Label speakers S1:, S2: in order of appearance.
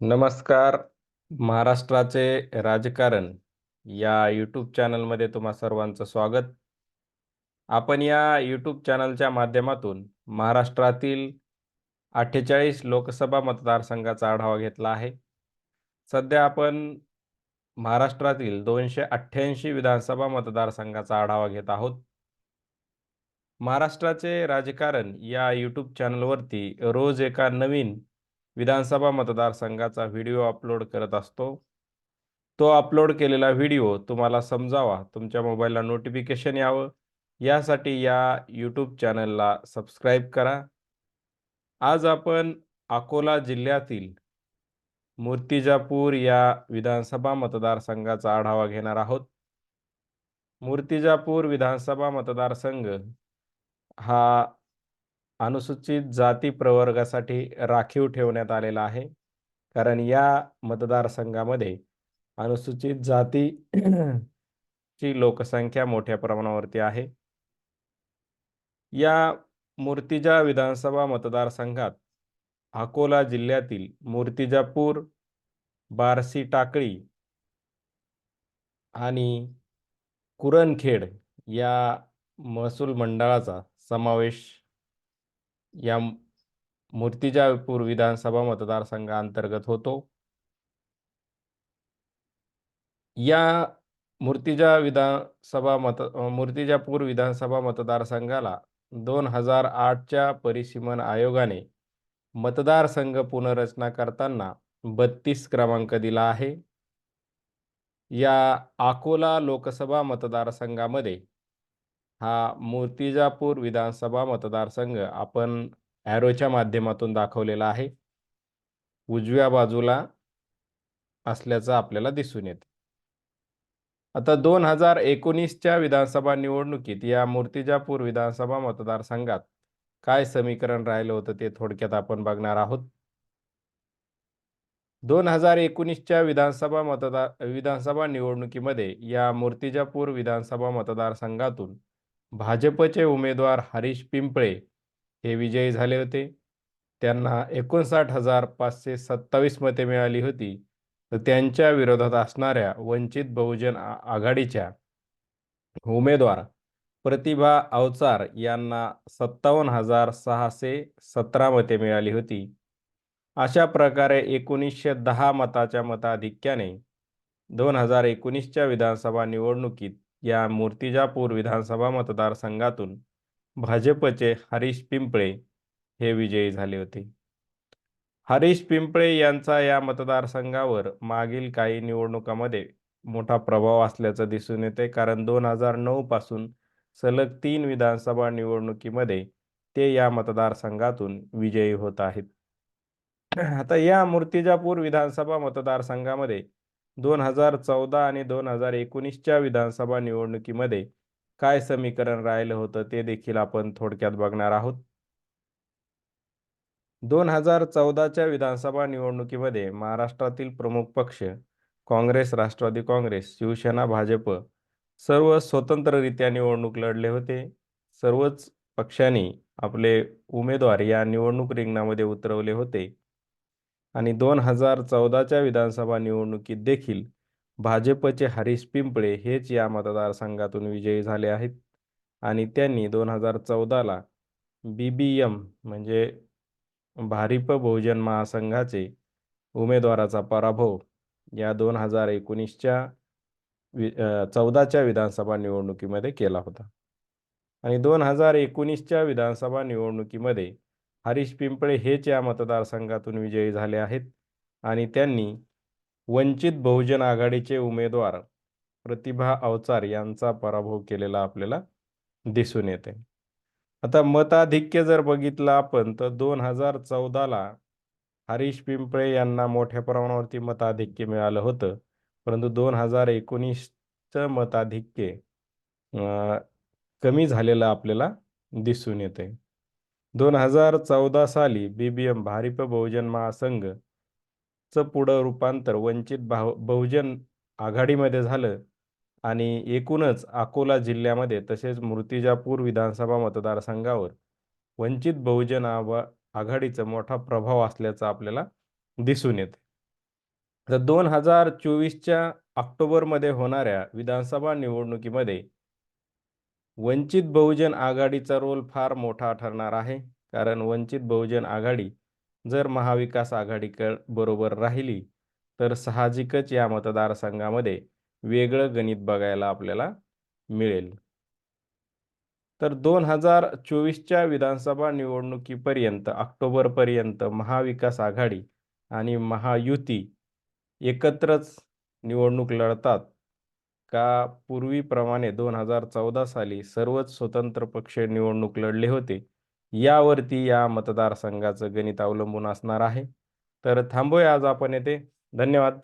S1: नमस्कार महाराष्ट्राचे राजकारण या यूट्यूब चॅनलमध्ये तुम्हा सर्वांचं स्वागत. आपण या यूट्यूब चॅनलच्या माध्यमातून महाराष्ट्रातील अठ्ठेचाळीस लोकसभा मतदारसंघाचा आढावा घेतला आहे. सध्या आपण महाराष्ट्रातील दोनशे अठ्ठ्याऐंशी विधानसभा मतदारसंघाचा आढावा घेत आहोत. महाराष्ट्राचे राजकारण या यूट्यूब चॅनलवरती रोज एका नवीन विधानसभा मतदारसंघाचा व्हिडिओ अपलोड करत असतो. तो अपलोड केलेला व्हिडिओ तुम्हाला समजावा. तुमच्या मोबाईलला नोटिफिकेशन यावं. यासाठी या यूट्यूब चॅनलला सबस्क्राईब करा. आज आपण अकोला जिल्ह्यातील मूर्तिजापूर या विधानसभा मतदारसंघाचा आढावा घेणार आहोत. मूर्तिजापूर विधानसभा मतदारसंघ हा अनुसूचित जाती प्रवर्गासाठी राखीव ठेवण्यात आलेला आहे. कारण या मतदारसंघामध्ये अनुसूचित जाती ची लोकसंख्या मोठ्या प्रमाणावरती आहे. या मूर्तिजा विधानसभा मतदारसंघात अकोला जिल्ह्यातील मूर्तिजापूर बारसी टाकळी आणि कुरणखेड या महसूल मंडळाचा समावेश या मूर्तिजापूर विधानसभा मतदारसंघाअंतर्गत होतो. या मूर्तिजा विधानसभा मत मूर्तिजापूर विधानसभा मतदारसंघाला दोन हजार आठच्या परिसीमन आयोगाने मतदारसंघ पुनर्रचना करताना बत्तीस क्रमांक दिला आहे. या अकोला लोकसभा मतदारसंघामध्ये हा मूर्तिजापूर विधानसभा मतदारसंघ आपण ॲरोच्या माध्यमातून दाखवलेला आहे. उजव्या बाजूला असल्याचं आपल्याला दिसून येत. आता दोन हजार एकोणीसच्या विधानसभा निवडणुकीत या मूर्तिजापूर विधानसभा मतदारसंघात काय समीकरण राहिलं होतं ते थोडक्यात आपण बघणार आहोत. दोन हजार एकोणीसच्या विधानसभा मतदार विधानसभा निवडणुकीमध्ये या मूर्तिजापूर विधानसभा मतदारसंघातून भाजपचे उमेदवार हरीश पिंपळे हे विजयी झाले होते. त्यांना एकोणसाठ हजार पाचशे सत्तावीस मते मिळाली होती. तर त्यांच्या विरोधात असणाऱ्या वंचित बहुजन आघाडीच्या उमेदवार प्रतिभा अवचार यांना सत्तावन्न हजार सहाशे सतरा मते मिळाली होती. अशा प्रकारे एकोणीसशे दहा मताच्या मताधिक्याने दोन हजार एकोणीसच्या विधानसभा निवडणुकीत या मूर्तिजापूर विधानसभा मतदारसंघातून भाजपचे हरीश पिंपळे हे विजयी झाले होते. हरीश पिंपळे यांचा या मतदारसंघावर मागील काही निवडणुकामध्ये मोठा प्रभाव असल्याचं दिसून येते. कारण दोन हजार नऊ पासून सलग तीन विधानसभा निवडणुकीमध्ये ते या मतदारसंघातून विजयी होत आहेत. आता या मूर्तिजापूर विधानसभा मतदारसंघामध्ये दोन हजार चौदा आणि दोन हजार एकोणीसच्या विधानसभा निवडणुकीमध्ये काय समीकरण राहिलं होतं ते देखील आपण थोडक्यात बघणार आहोत. दोन हजार चौदाच्या विधानसभा निवडणुकीमध्ये महाराष्ट्रातील प्रमुख पक्ष काँग्रेस राष्ट्रवादी काँग्रेस शिवसेना भाजप सर्व स्वतंत्ररित्या निवडणूक लढले होते. सर्वच पक्षांनी आपले उमेदवार या निवडणूक रिंगणामध्ये उतरवले होते. आणि दोन हजार चौदाच्या विधानसभा निवडणुकीत देखील भाजपचे हरीश पिंपळे हेच या मतदारसंघातून विजयी झाले आहेत. आणि त्यांनी दोन हजार चौदाला बी बी एम म्हणजे भारिप बहुजन महासंघाचे उमेदवाराचा पराभव या दोन हजार एकोणीसच्या वि चौदाच्या विधानसभा निवडणुकीमध्ये केला होता. आणि दोन हजार एकोणीसच्या विधानसभा निवडणुकीमध्ये हरीश पिंपळे हेच या मतदारसंघातून विजयी झाले आहेत. आणि त्यांनी वंचित बहुजन आघाडीचे उमेदवार प्रतिभा अवचार यांचा पराभव केलेला आपल्याला दिसून येते. आता मताधिक्य जर बघितलं आपण तर दोन हजार चौदाला हरीश पिंपळे यांना मोठ्या प्रमाणावरती मताधिक्य मिळालं होतं. परंतु दोन हजार एकोणीसचं मताधिक्य कमी झालेलं आपल्याला दिसून येते. दोन हजार चौदा साली बी बी एम भारिप बहुजन महासंघ च पुढं रूपांतर वंचित भाव बहुजन आघाडीमध्ये झालं आणि एकूणच अकोला जिल्ह्यामध्ये तसेच मूर्तिजापूर विधानसभा मतदारसंघावर वंचित बहुजन आघाडीचा मोठा प्रभाव असल्याचं आपल्याला दिसून येते. तर दोन हजार चोवीसच्या ऑक्टोबरमध्ये होणाऱ्या विधानसभा निवडणुकीमध्ये वंचित बहुजन आघाडीचा रोल फार मोठा ठरणार आहे. कारण वंचित बहुजन आघाडी जर महाविकास आघाडीकड बरोबर राहिली तर साहजिकच या मतदारसंघामध्ये वेगळं गणित बघायला आपल्याला मिळेल. तर दोन हजार चोवीसच्या विधानसभा निवडणुकीपर्यंत ऑक्टोबरपर्यंत महाविकास आघाडी आणि महायुती एकत्रच निवडणूक लढतात. का पूर्वीप्रमाणे दोन हजार चौदा साली सर्वच स्वतंत्र पक्ष निवडणूक लढले होते. यावरती या मतदारसंघाचं गणित अवलंबून असणार आहे. तर थांबूया आज आपण येथे. धन्यवाद.